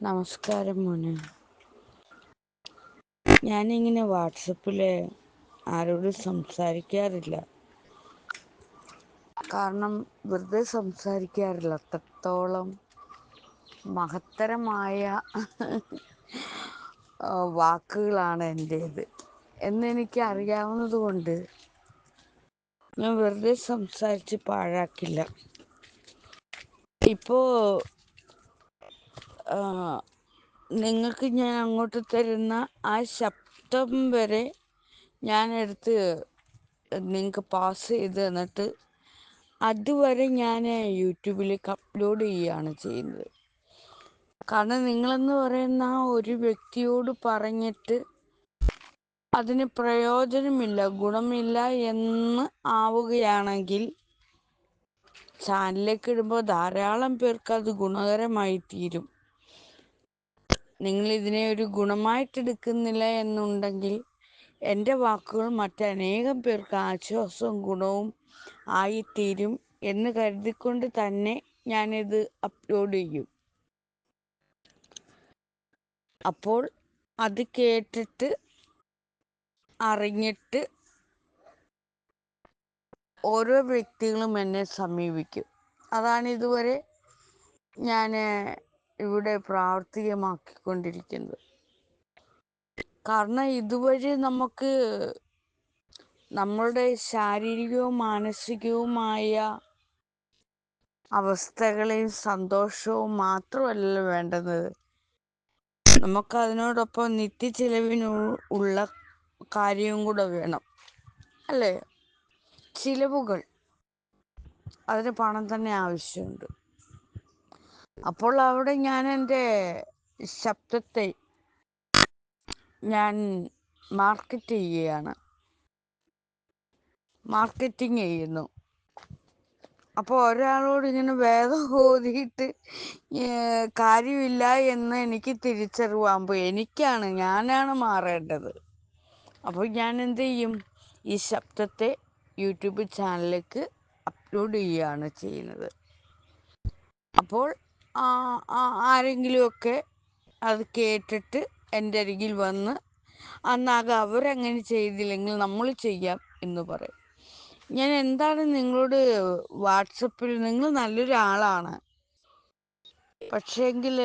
നമസ്കാരം മോനെ. ഞാനിങ്ങനെ വാട്സപ്പിൽ ആരോടും സംസാരിക്കാറില്ല. കാരണം വെറുതെ സംസാരിക്കാറില്ല. അത്രത്തോളം മഹത്തരമായ വാക്കുകളാണ് എന്റേത് എന്നെനിക്ക് അറിയാവുന്നത് കൊണ്ട് ഞാൻ വെറുതെ സംസാരിച്ച് പാഴാക്കില്ല. ഇപ്പോ നിങ്ങൾക്ക് ഞാൻ അങ്ങോട്ട് തരുന്ന ആ ശബ്ദം വരെ ഞാൻ എടുത്ത് നിങ്ങൾക്ക് പാസ് ചെയ്ത് തന്നിട്ട് അതുവരെ ഞാൻ യൂട്യൂബിലേക്ക് അപ്ലോഡ് ചെയ്യുകയാണ് ചെയ്യുന്നത്. കാരണം നിങ്ങളെന്ന് പറയുന്ന ആ ഒരു വ്യക്തിയോട് പറഞ്ഞിട്ട് അതിന് പ്രയോജനമില്ല ഗുണമില്ല എന്ന് ആവുകയാണെങ്കിൽ ചാനലിലേക്ക് ഇടുമ്പോൾ ധാരാളം പേർക്ക് അത് ഗുണകരമായി തീരും. നിങ്ങൾ ഇതിനെ ഒരു ഗുണമായിട്ട് എടുക്കുന്നില്ല എന്നുണ്ടെങ്കിൽ എന്റെ വാക്കുകൾ മറ്റനേകം പേർക്ക് ആശ്വാസവും ഗുണവും ആയിത്തീരും എന്ന് കരുതിക്കൊണ്ട് തന്നെ ഞാനിത് അപ്ലോഡ് ചെയ്യും. അപ്പോൾ അത് കേട്ടിട്ട് അറിഞ്ഞിട്ട് ഓരോ വ്യക്തികളും എന്നെ സമീപിക്കും. അതാണ് ഇതുവരെ ഞാൻ ഇവിടെ പ്രാവർത്തികമാക്കിക്കൊണ്ടിരിക്കുന്നത്. കാരണം ഇതുവഴി നമുക്ക് നമ്മളുടെ ശാരീരികവും മാനസികവുമായ അവസ്ഥകളെയും സന്തോഷവും മാത്രമല്ലല്ലോ വേണ്ടുന്നത് നമുക്ക് അതിനോടൊപ്പം നിത്യ ചെലവിന് ഉള്ള കാര്യവും കൂടെ വേണം അല്ലേ? ചിലവുകൾ. അതിന് പണം തന്നെ ആവശ്യമുണ്ട്. അപ്പോൾ അവിടെ ഞാൻ എന്റെ ശബ്ദത്തെ ഞാൻ മാർക്കറ്റ് ചെയ്യുകയാണ്. മാർക്കറ്റിംഗ് ചെയ്യുന്നു. അപ്പോൾ ഒരാളോട് ഇങ്ങനെ വേദം ഓതിയിട്ട് കാര്യമില്ല എന്ന് എനിക്ക് തിരിച്ചറിവാകുമ്പോൾ എനിക്കാണ് ഞാനാണ് മാറേണ്ടത്. അപ്പോൾ ഞാൻ എന്ത് ചെയ്യും? ഈ ശബ്ദത്തെ യൂട്യൂബ് ചാനലിലേക്ക് അപ്ലോഡ് ചെയ്യുകയാണ് ചെയ്യുന്നത്. അപ്പോൾ ആരെങ്കിലുമൊക്കെ അത് കേട്ടിട്ട് എന്റെ അരികിൽ വന്ന് അന്നാകെ അവരങ്ങനെ ചെയ്തില്ലെങ്കിൽ നമ്മൾ ചെയ്യാം എന്ന് പറയും. ഞാൻ എന്താണ് നിങ്ങളോട് വാട്സപ്പിൽ നിങ്ങൾ നല്ലൊരാളാണ്. പക്ഷേങ്കിൽ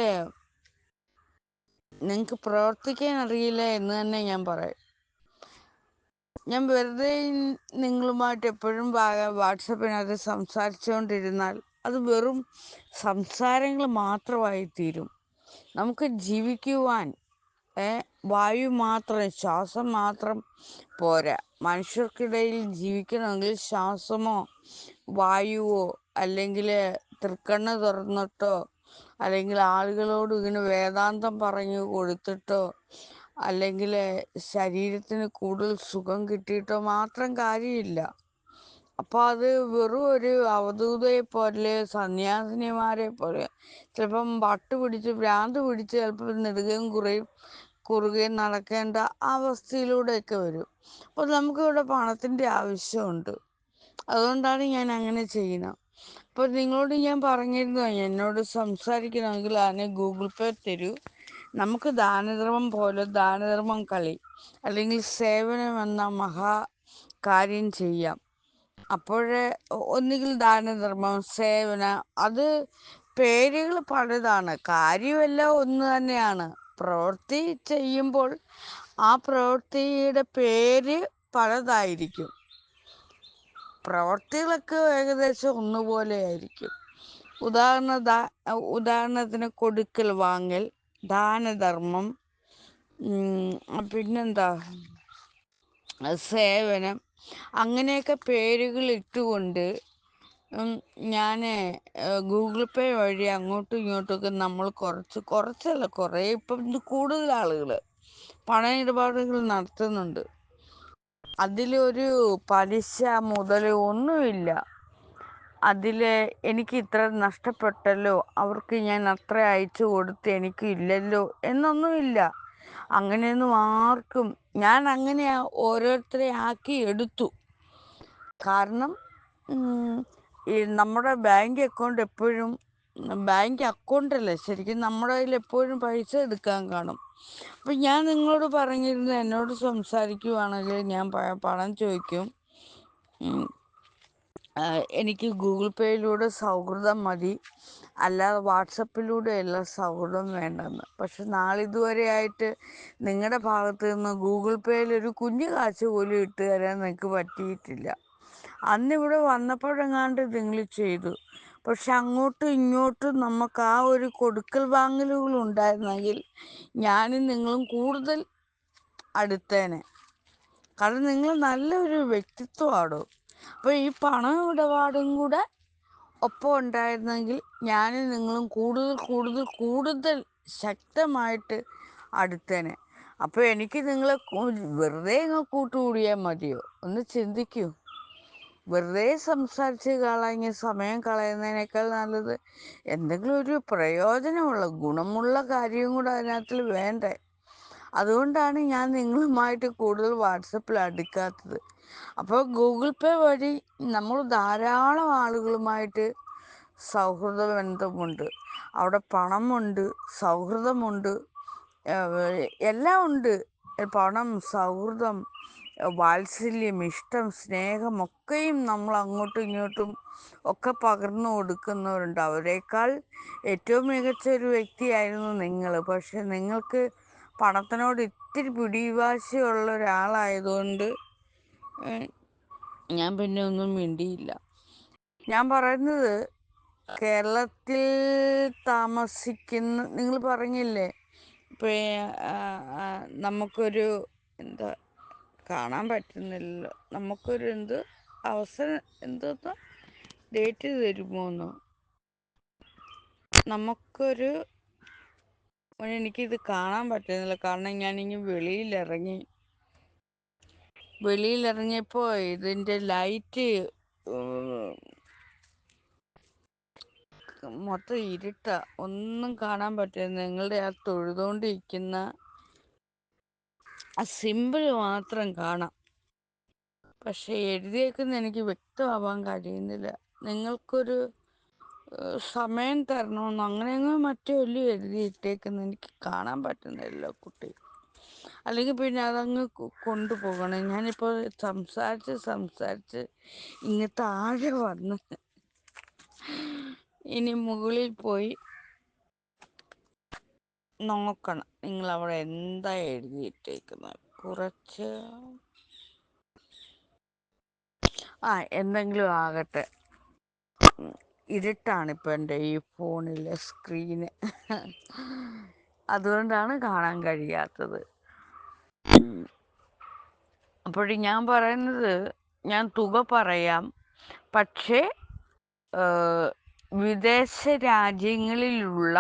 നിങ്ങൾക്ക് പ്രവർത്തിക്കാൻ അറിയില്ല എന്ന് തന്നെ ഞാൻ പറയും. ഞാൻ വെറുതെ നിങ്ങളുമായിട്ട് എപ്പോഴും വാട്സപ്പിനകത്ത് സംസാരിച്ചു കൊണ്ടിരുന്നാൽ അത് വെറും സംസാരങ്ങൾ മാത്രമായി തീരും നമുക്ക് ജീവിക്കുവാൻ വായു മാത്രം ശ്വാസം മാത്രം പോരാ. മനുഷ്യർക്കിടയിൽ ജീവിക്കണമെങ്കിൽ ശ്വാസമോ വായുവോ അല്ലെങ്കിൽ തൃക്കണ്ണ് തുറന്നിട്ടോ അല്ലെങ്കിൽ ആളുകളോട് ഇങ്ങനെ വേദാന്തം പറഞ്ഞു കൊടുത്തിട്ടോ അല്ലെങ്കിൽ ശരീരത്തിന് കൂടുതൽ സുഖം കിട്ടിയിട്ടോ മാത്രം കാര്യമില്ല. അപ്പൊ അത് വെറും ഒരു അവധൂതയെ പോലെ സന്യാസിനിമാരെ പോലെ. ചിലപ്പം വട്ട് പിടിച്ച് ഭ്രാന്ത് പിടിച്ച് ചിലപ്പോൾ നെടുകയും കുറയും കുറുകയും നടക്കേണ്ട അവസ്ഥയിലൂടെയൊക്കെ വരും. അപ്പോൾ നമുക്കിവിടെ പണത്തിന്റെ ആവശ്യമുണ്ട്. അതുകൊണ്ടാണ് ഞാൻ അങ്ങനെ ചെയ്യുന്നത്. അപ്പോൾ നിങ്ങളോട് ഞാൻ പറഞ്ഞിരുന്നു എന്നോട് സംസാരിക്കണമെങ്കിൽ അതിനെ ഗൂഗിൾ പേ തരൂ. നമുക്ക് ദാനധർമ്മം പോലെ ദാനധർമ്മം കളി അല്ലെങ്കിൽ സേവനം എന്ന മഹാ കാര്യം ചെയ്യാം. അപ്പോഴേ ഒന്നുകിൽ ദാനധർമ്മം സേവന അത് പേരുകൾ പലതാണ് കാര്യമെല്ലാം ഒന്ന് തന്നെയാണ്. പ്രവൃത്തി ചെയ്യുമ്പോൾ ആ പ്രവൃത്തിയുടെ പേര് പലതായിരിക്കും. പ്രവർത്തികളൊക്കെ ഏകദേശം ഒന്നുപോലെ ആയിരിക്കും. ഉദാഹരണ ഉദാഹരണത്തിന് കൊടുക്കൽ വാങ്ങൽ ദാനധർമ്മം പിന്നെന്താ? സേവനം അങ്ങനെയൊക്കെ പേരുകൾ ഇട്ടുകൊണ്ട് ഞാൻ ഗൂഗിൾ പേ വഴി അങ്ങോട്ടും ഇങ്ങോട്ടുമൊക്കെ നമ്മൾ കുറച്ച് കുറച്ചല്ല കുറേ ഇപ്പം കൂടുതൽ ആളുകൾ പണ ഇടപാടുകൾ നടത്തുന്നുണ്ട്. അതിലൊരു പലിശ മുതൽ ഒന്നുമില്ല. അതിൽ എനിക്ക് ഇത്ര നഷ്ടപ്പെട്ടല്ലോ അവർക്ക് ഞാൻ അത്ര അയച്ചു കൊടുത്ത് എനിക്ക് ഇല്ലല്ലോ എന്നൊന്നുമില്ല. അങ്ങനെയൊന്നും ആർക്കും ഞാൻ അങ്ങനെ ഓരോരുത്തരെ ആക്കി എടുത്തു. കാരണം ഈ നമ്മുടെ ബാങ്ക് അക്കൗണ്ട് എപ്പോഴും ബാങ്ക് അക്കൗണ്ടല്ലേ ശരിക്കും നമ്മുടെ കയ്യിൽ എപ്പോഴും പൈസ എടുക്കാൻ കാണും. അപ്പം ഞാൻ നിങ്ങളോട് പറഞ്ഞിരുന്നു എന്നോട് സംസാരിക്കുവാണെങ്കിൽ ഞാൻ പണം ചോദിക്കും. എനിക്ക് ഗൂഗിൾ പേയിലൂടെ സൗഹൃദം മതി. അല്ലാതെ വാട്സപ്പിലൂടെയല്ല സൗഹൃദം വേണ്ടെന്ന്. പക്ഷെ നാളിതുവരെ ആയിട്ട് നിങ്ങളുടെ ഭാഗത്ത് നിന്ന് ഗൂഗിൾ പേയിൽ ഒരു കുഞ്ഞു കാശ് പോലും ഇട്ട് തരാൻ നിങ്ങൾക്ക് പറ്റിയിട്ടില്ല. അന്നിവിടെ വന്നപ്പോഴെങ്ങാണ്ട് നിങ്ങൾ ചെയ്തു. പക്ഷെ അങ്ങോട്ടും ഇങ്ങോട്ടും നമുക്ക് ആ ഒരു കൊടുക്കൽ വാങ്ങലുകൾ ഉണ്ടായിരുന്നെങ്കിൽ ഞാനും നിങ്ങളും കൂടുതൽ അടുത്തേനെ. കാരണം നിങ്ങൾ നല്ലൊരു വ്യക്തിത്വമാണോ അപ്പോൾ ഈ പണം ഇടപാടും കൂടെ ഒപ്പം ഉണ്ടായിരുന്നെങ്കിൽ ഞാനും നിങ്ങളും കൂടുതൽ കൂടുതൽ കൂടുതൽ ശക്തമായിട്ട് അടുത്തേനെ. അപ്പോൾ എനിക്ക് നിങ്ങളെ വെറുതെ ഇങ്ങ് കൂട്ടുകൂടിയാൽ മതിയോ? ഒന്ന് ചിന്തിക്കൂ. വെറുതെ സംസാരിച്ച് കളഞ്ഞ് സമയം കളയുന്നതിനേക്കാൾ നല്ലത് എന്തെങ്കിലും ഒരു പ്രയോജനമുള്ള ഗുണമുള്ള കാര്യം കൂടെ അതിനകത്തിൽ വേണ്ടേ? അതുകൊണ്ടാണ് ഞാൻ നിങ്ങളുമായിട്ട് കൂടുതൽ വാട്സപ്പിൽ അടുക്കാത്തത്. അപ്പോൾ ഗൂഗിൾ പേ വഴി നമ്മൾ ധാരാളം ആളുകളുമായിട്ട് സൗഹൃദ ബന്ധമുണ്ട് അവിടെ പണമുണ്ട് സൗഹൃദമുണ്ട് എല്ലാം ഉണ്ട് പണം സൗഹൃദം വാത്സല്യം ഇഷ്ടം സ്നേഹം ഒക്കെയും നമ്മൾ അങ്ങോട്ടും ഇങ്ങോട്ടും ഒക്കെ പകർന്നു കൊടുക്കുന്നവരുണ്ട്. അവരെക്കാൾ ഏറ്റവും മികച്ച ഒരു വ്യക്തിയായിരുന്നു നിങ്ങൾ. പക്ഷെ നിങ്ങൾക്ക് പണത്തിനോട് ഇത്തിരി പിടിവാശിയുള്ള ഒരാളായതുകൊണ്ട് ഞാൻ പിന്നെ ഒന്നും മിണ്ടിയില്ല. ഞാൻ പറയുന്നത് കേരളത്തിൽ താമസിക്കുന്ന നിങ്ങൾ പറഞ്ഞില്ലേ? ഇപ്പൊ നമുക്കൊരു എന്താ കാണാൻ പറ്റുന്നില്ലല്ലോ. നമുക്കൊരു എന്ത് അവസരം എന്തോന്ന് ഡേറ്റ് തരുമോന്ന്. നമുക്കൊരു എനിക്കിത് കാണാൻ പറ്റുന്നില്ല. കാരണം ഞാനിങ്ങ് വെളിയിലിറങ്ങി വെളിയിലിറങ്ങിയപ്പോൾ ഇതിന്റെ ലൈറ്റ് മൊത്തം ഇരുട്ട. ഒന്നും കാണാൻ പറ്റില്ല. നിങ്ങളുടെ ആ തൊഴുതുകൊണ്ടിരിക്കുന്ന ആ സിമ്പിൾ മാത്രം കാണാം. പക്ഷെ എഴുതിയേക്കുന്ന എനിക്ക് വ്യക്തമാവാൻ കഴിയുന്നില്ല. നിങ്ങൾക്കൊരു സമയം തരണമെന്ന് അങ്ങനെയെങ്കിലും മറ്റോ എഴുതിയിട്ടേക്കുന്ന എനിക്ക് കാണാൻ പറ്റുന്നില്ല കുട്ടി. അല്ലെങ്കിൽ പിന്നെ അതങ്ങ് കൊണ്ടുപോകണം. ഞാനിപ്പോൾ സംസാരിച്ച് സംസാരിച്ച് ഇങ്ങ് താഴെ വന്ന് ഇനി മുകളിൽ പോയി നോക്കണം. നിങ്ങൾ അവിടെ എന്താ എഴുതിയിട്ടേക്കുന്നത്? കുറച്ച് ആ എന്തെങ്കിലും ആകട്ടെ. ഇരുട്ടാണിപ്പോൾ എന്റെ ഈ ഫോണിലെ സ്ക്രീന്. അതുകൊണ്ടാണ് കാണാൻ കഴിയാത്തത്. അപ്പോഴും ഞാൻ പറയുന്നത് ഞാൻ തുക പറയാം. പക്ഷേ വിദേശ രാജ്യങ്ങളിലുള്ള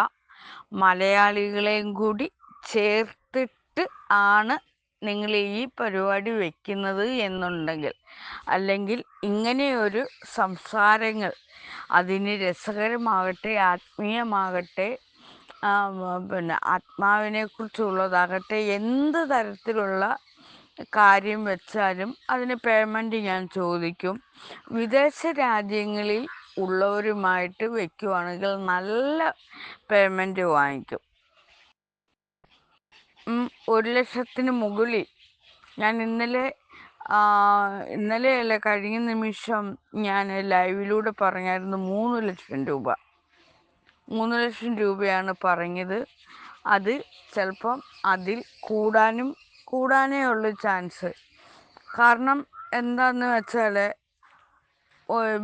മലയാളികളെയും കൂടി ചേർത്തിട്ട് ആണ് നിങ്ങൾ ഈ പരിപാടി വെക്കുന്നത് എന്നുണ്ടെങ്കിൽ അല്ലെങ്കിൽ ഇങ്ങനെയൊരു സംസാരങ്ങൾ അതിന് രസകരമാകട്ടെ ആത്മീയമാകട്ടെ പിന്നെ ആത്മാവിനെ കുറിച്ചുള്ളതാകട്ടെ എന്ത് തരത്തിലുള്ള കാര്യം വെച്ചാലും അതിന് പേയ്മെന്റ് ഞാൻ ചോദിക്കും. വിദേശ രാജ്യങ്ങളിൽ ഉള്ളവരുമായിട്ട് വെക്കുവാണെങ്കിൽ നല്ല പേയ്മെന്റ് വാങ്ങിക്കും. ഒരു ലക്ഷത്തിന് മുകളിൽ. ഞാൻ ഇന്നലെ ഇന്നലെയല്ല കഴിഞ്ഞ നിമിഷം ഞാൻ ലൈവിലൂടെ പറഞ്ഞായിരുന്നു മൂന്ന് ലക്ഷം രൂപ. മൂന്ന് ലക്ഷം രൂപയാണ് പറഞ്ഞത്. അത് ചിലപ്പം അതിൽ കൂടാനും കൂടാനേ ഉള്ളൂ ചാൻസ്. കാരണം എന്താന്ന് വെച്ചാൽ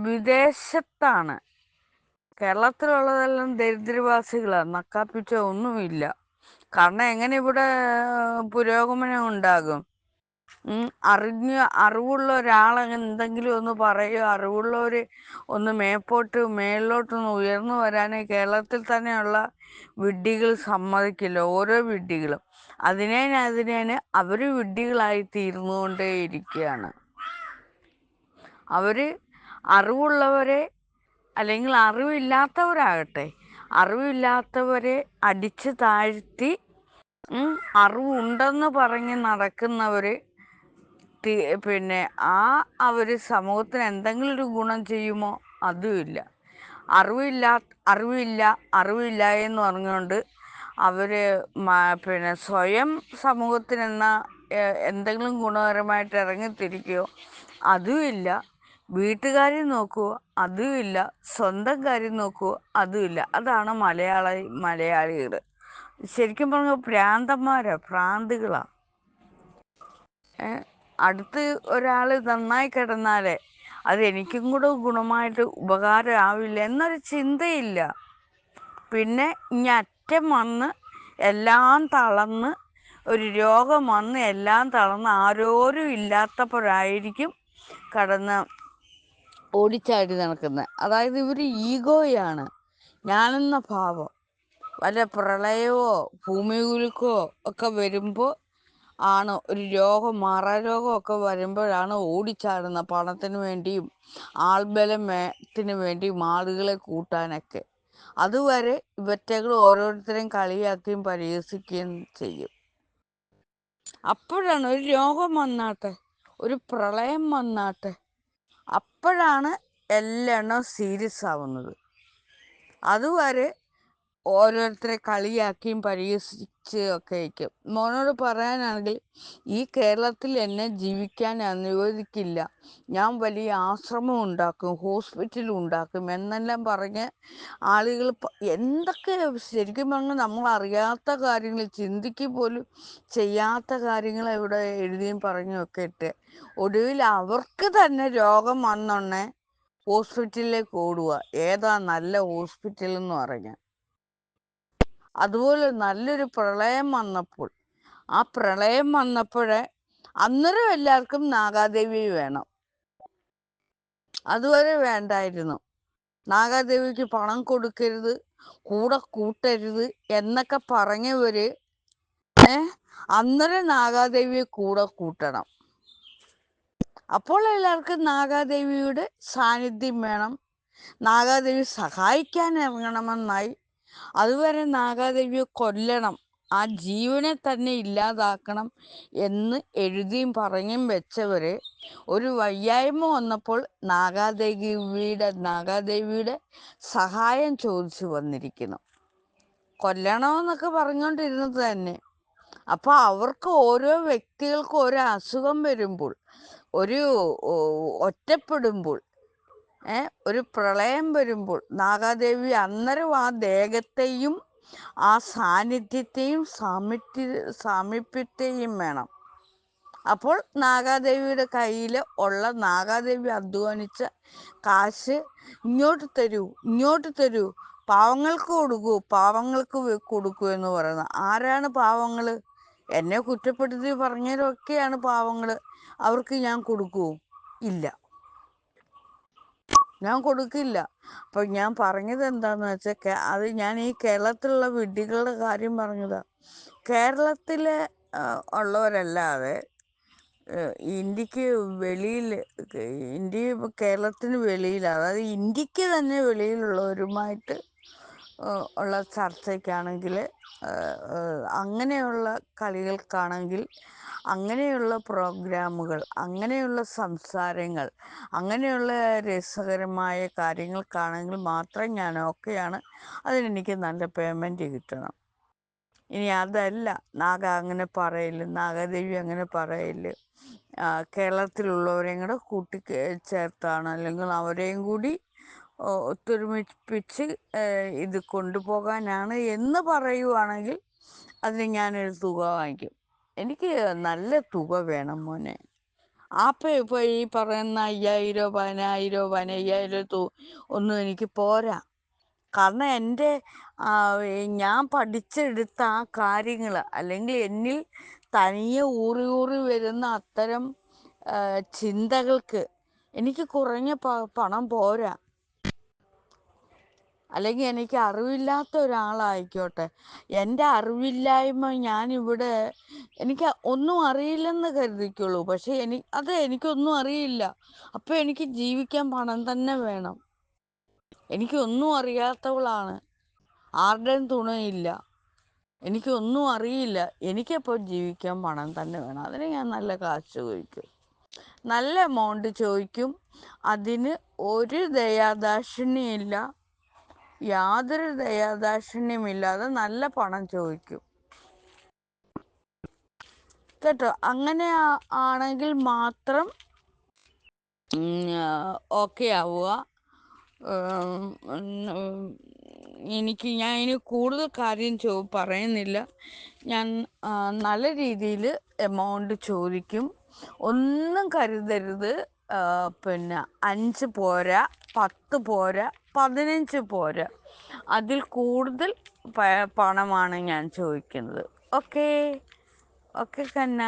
വിദേശത്താണ്. കേരളത്തിലുള്ളതെല്ലാം ദരിദ്രവാസികളാണ് നക്കാപ്പിച്ച ഒന്നുമില്ല. കാരണം എങ്ങനെ ഇവിടെ പുരോഗമനം ഉണ്ടാകും? അറിഞ്ഞ് അറിവുള്ള ഒരാൾ എന്തെങ്കിലും ഒന്ന് പറയുക അറിവുള്ളവർ ഒന്ന് മേപ്പോട്ട് മേളിലോട്ടൊന്ന് ഉയർന്നു വരാനേ കേരളത്തിൽ തന്നെയുള്ള വിഡ്ഢികൾ സമ്മതിക്കില്ല ഓരോ വിഡ്ഢികളും. അതിനെ അതിനെ അവർ വിഡ്ഢികളായി തീർന്നുകൊണ്ടേയിരിക്കുകയാണ് അവർ അറിവുള്ളവരെ അല്ലെങ്കിൽ അറിവില്ലാത്തവരാകട്ടെ അറിവില്ലാത്തവരെ അടിച്ചു താഴ്ത്തി അറിവുണ്ടെന്ന് പറഞ്ഞ് നടക്കുന്നവർ പിന്നെ ആ അവർ സമൂഹത്തിന് എന്തെങ്കിലും ഒരു ഗുണം ചെയ്യുമോ? അതുമില്ല. അറിവില്ല അറിവില്ല അറിവില്ല എന്ന് പറഞ്ഞുകൊണ്ട് അവർ പിന്നെ സ്വയം സമൂഹത്തിനെന്ന എന്തെങ്കിലും ഗുണകരമായിട്ട് ഇറങ്ങിത്തിരിക്കുകയോ അതുമില്ല. വീട്ടുകാരെ നോക്കുവോ? അതുമില്ല. സ്വന്തം കാര്യം നോക്കുവോ? അതുമില്ല. അതാണ് മലയാള മലയാളികൾ. ശരിക്കും പറഞ്ഞാൽ ഭ്രാന്തന്മാരാണ് ഭ്രാന്തികളാണ് അടുത്ത് ഒരാൾ നന്നായി കിടന്നാലേ അത് എനിക്കും കൂടെ ഗുണമായിട്ട് ഉപകാരമാവില്ല എന്നൊരു ചിന്തയില്ല. പിന്നെ ഇനി അറ്റം വന്ന് എല്ലാം തളർന്ന് ഒരു രോഗം വന്ന് എല്ലാം തളർന്ന് ആരോരും ഇല്ലാത്തപ്പോഴായിരിക്കും കടന്ന് ഓടിച്ചാടി നടക്കുന്നത് അതായത് ഇവർ ഈഗോയാണ്. ഞാനെന്ന ഭാവം വല്ല പ്രളയമോ ഭൂമികുലുക്കോ ഒക്കെ വരുമ്പോൾ ആണ്. ഒരു രോഗം മാറാരോഗമൊക്കെ വരുമ്പോഴാണ് ഓടിച്ചാടുന്ന പണത്തിന് വേണ്ടിയും ആൾബലത്തിന് വേണ്ടിയും ആളുകളെ കൂട്ടാനൊക്കെ. അതുവരെ ഇവറ്റകൾ ഓരോരുത്തരെയും കളിയാക്കുകയും പരിഹസിക്കുകയും ചെയ്യും. അപ്പോഴാണ് ഒരു രോഗം വന്നാട്ടെ ഒരു പ്രളയം വന്നാട്ടെ. അപ്പോഴാണ് എല്ലാം സീരിയസ് ആവുന്നത്. അതുവരെ ഓരോരുത്തരെ കളിയാക്കിയും പരിഹസിച്ച് ഒക്കെ ഇരിക്കും. മോനോട് പറയാനാണെങ്കിൽ ഈ കേരളത്തിൽ എന്നെ ജീവിക്കാൻ അനുവദിക്കില്ല. ഞാൻ വലിയ ആശ്രമം ഉണ്ടാക്കും ഹോസ്പിറ്റൽ ഉണ്ടാക്കും എന്നെല്ലാം പറഞ്ഞ് ആളുകൾ എന്തൊക്കെ ശരിക്കും പറഞ്ഞാൽ നമ്മൾ അറിയാത്ത കാര്യങ്ങൾ ചിന്തിക്കുക പോലും ചെയ്യാത്ത കാര്യങ്ങൾ ഇവിടെ എഴുതിയും പറഞ്ഞും ഒക്കെ ഇട്ട് ഒടുവിൽ അവർക്ക് തന്നെ രോഗം വന്നൊണ്ണേ ഹോസ്പിറ്റലിലേക്ക് ഓടുക ഏതാ നല്ല ഹോസ്പിറ്റൽ എന്ന് പറഞ്ഞാൽ അതുപോലെ നല്ലൊരു പ്രളയം വന്നപ്പോൾ ആ പ്രളയം വന്നപ്പോഴേ അന്നേരം എല്ലാവർക്കും നാഗാദേവി വേണം. അതുവരെ വേണ്ടായിരുന്നു. നാഗാദേവിക്ക് പണം കൊടുക്കരുത് കൂടെ കൂട്ടരുത് എന്നൊക്കെ പറഞ്ഞവര് ഏ അന്നേരം നാഗാദേവിയെ കൂടെ കൂട്ടണം. അപ്പോൾ എല്ലാവർക്കും നാഗാദേവിയുടെ സാന്നിധ്യം വേണം. നാഗാദേവി സഹായിക്കാൻ ഇറങ്ങണമെന്നായി അതുവരെ നാഗാദേവിയെ കൊല്ലണം. ആ ജീവനെ തന്നെ ഇല്ലാതാക്കണം എന്ന് എഴുതിയും പറഞ്ഞും വെച്ചവര് ഒരു വയ്യായ്മ വന്നപ്പോൾ നാഗാദേവിയുടെ നാഗാദേവിയുടെ സഹായം ചോദിച്ചു വന്നിരിക്കുന്നു. കൊല്ലണമെന്നൊക്കെ പറഞ്ഞുകൊണ്ടിരുന്നത് തന്നെ. അപ്പൊ അവർക്ക് ഓരോ വ്യക്തികൾക്കും ഓരോ അസുഖം വരുമ്പോൾ ഒരു ഒറ്റപ്പെടുമ്പോൾ ഒരു പ്രളയം വരുമ്പോൾ നാഗാദേവി അന്നേരം ആ ദേഹത്തെയും ആ സാന്നിധ്യത്തെയും സാമിത്യ സാമീപ്യത്തെയും വേണം. അപ്പോൾ നാഗാദേവിയുടെ കയ്യിൽ ഉള്ള നാഗാദേവി അധ്വാനിച്ച കാശ് ഇങ്ങോട്ട് തരൂ ഇങ്ങോട്ട് തരൂ പാവങ്ങൾക്ക് കൊടുക്കൂ പാവങ്ങൾക്ക് കൊടുക്കൂ എന്ന് പറയുന്നത് ആരാണ് പാവങ്ങൾ എന്നെ കുറ്റപ്പെടുത്തി പറഞ്ഞവരൊക്കെയാണ് പാവങ്ങൾ അവർക്ക് ഞാൻ കൊടുക്കൂ? ഇല്ല. ഞാൻ കൊടുക്കില്ല. അപ്പൊ ഞാൻ പറഞ്ഞത് എന്താന്ന് വെച്ചാൽ അത് ഞാൻ ഈ കേരളത്തിലുള്ള വിഡ്ഢികളുടെ കാര്യം പറഞ്ഞതാ. കേരളത്തിലെ ഉള്ളവരല്ലാതെ ഇന്ത്യയ്ക്ക് വെളിയിൽ ഇന്ത്യ കേരളത്തിന് വെളിയിൽ അതായത് ഇന്ത്യയ്ക്ക് തന്നെ വെളിയിലുള്ളവരുമായിട്ട് ഉള്ള ചർച്ചയ്ക്കാണെങ്കിൽ അങ്ങനെയുള്ള കളികൾക്കാണെങ്കിൽ അങ്ങനെയുള്ള പ്രോഗ്രാമുകൾ അങ്ങനെയുള്ള സംസാരങ്ങൾ അങ്ങനെയുള്ള രസകരമായ കാര്യങ്ങൾക്കാണെങ്കിൽ മാത്രം ഞാൻ ഓക്കെയാണ്. അതിനെനിക്ക് നല്ല പേയ്മെന്റ് കിട്ടണം. ഇനി അതല്ല നാഗ അങ്ങനെ പറയില്ല നാഗദേവി അങ്ങനെ പറയില്ല കേരളത്തിലുള്ളവരെയും കൂടെ കൂട്ടി ചേർത്താണ്. അല്ലെങ്കിൽ അവരെയും കൂടി ഒത്തൊരുമിപ്പിച്ച് ഇത് കൊണ്ടുപോകാനാണ് എന്ന് പറയുവാണെങ്കിൽ അതിന് ഞാനൊരു തുക വാങ്ങിക്കും. എനിക്ക് നല്ല തുക വേണം മോനെ. ആപ്പ ഇപ്പോൾ ഈ പറയുന്ന അയ്യായിരോ പതിനായിരോ പതിനയ്യായിരോ തു ഒന്നും എനിക്ക് പോരാ. കാരണം എന്റെ ഞാൻ പഠിച്ചെടുത്ത ആ കാര്യങ്ങൾ അല്ലെങ്കിൽ എന്നിൽ തനിയെ ഊറി ഊറി വരുന്ന അത്തരം ചിന്തകൾക്ക് എനിക്ക് കുറഞ്ഞ പണം പോരാ. അല്ലെങ്കിൽ എനിക്ക് അറിവില്ലാത്ത ഒരാളായിക്കോട്ടെ. എന്റെ അറിവില്ലായ്മ ഞാനിവിടെ എനിക്ക് ഒന്നും അറിയില്ലെന്ന് കരുതിക്കുള്ളൂ പക്ഷെ എനി അത് എനിക്കൊന്നും അറിയില്ല. അപ്പോൾ എനിക്ക് ജീവിക്കാൻ പണം തന്നെ വേണം. എനിക്കൊന്നും അറിയാത്തവളാണ്. ആരുടെയും തുണയില്ല. എനിക്കൊന്നും അറിയില്ല. എനിക്കപ്പോൾ ജീവിക്കാൻ പണം തന്നെ വേണം. അതിന് ഞാൻ നല്ല കാശ് ചോദിക്കും. നല്ല എമൗണ്ട് ചോദിക്കും. അതിന് ഒരു ദയാദാക്ഷിണ്യമില്ല. യാതൊരു ദയാദാക്ഷിണ്യമില്ലാതെ നല്ല പണം ചോദിക്കും. കേട്ടോ? അങ്ങനെ ആണെങ്കിൽ മാത്രം ഓക്കെ ആവുക. എനിക്ക് ഞാൻ ഇനി കൂടുതൽ കാര്യം ചോ പറയുന്നില്ല. ഞാൻ നല്ല രീതിയിൽ എമൗണ്ട് ചോദിക്കും. ഒന്നും കരുതരുത്. പിന്നെ അഞ്ച് പോരാ പത്ത് പോരാ പതിനഞ്ച് പോര. അതിൽ കൂടുതൽ പണമാണ് ഞാൻ ചോദിക്കുന്നത്. Okay okay കന്ന